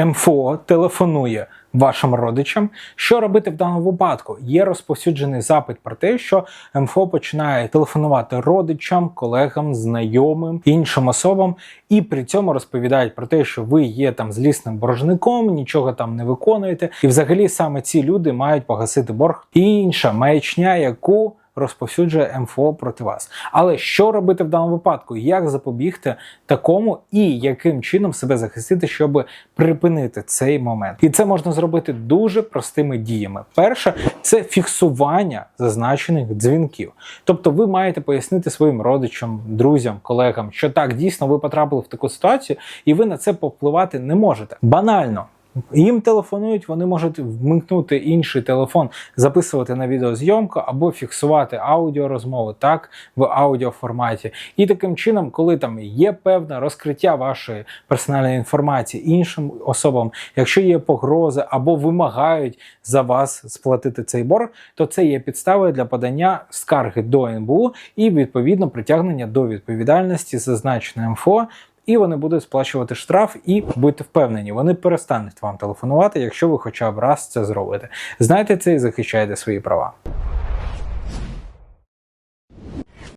МФО телефонує вашим родичам. Що робити в даному випадку? Є розповсюджений запит про те, що МФО починає телефонувати родичам, колегам, знайомим, іншим особам, і при цьому розповідають про те, що ви є там злісним боржником, нічого там не виконуєте, і взагалі саме ці люди мають погасити борг. І інша маячня, яку розповсюджує МФО проти вас. Але що робити в даному випадку? Як запобігти такому і яким чином себе захистити, щоб припинити цей момент? І це можна зробити дуже простими діями. Перше це фіксування зазначених дзвінків. Тобто, ви маєте пояснити своїм родичам, друзям, колегам, що так дійсно ви потрапили в таку ситуацію, і ви на це повпливати не можете. Банально. Їм телефонують, вони можуть вмикнути інший телефон, записувати на відеозйомку або фіксувати аудіорозмову так в аудіоформаті. І таким чином, коли там є певне розкриття вашої персональної інформації іншим особам, якщо є погрози або вимагають за вас сплатити цей борг, то це є підставою для подання скарги до НБУ і відповідно притягнення до відповідальності зазначене МФО і вони будуть сплачувати штраф, і будьте впевнені, вони перестануть вам телефонувати, якщо ви хоча б раз це зробите. Знайте це і захищайте свої права.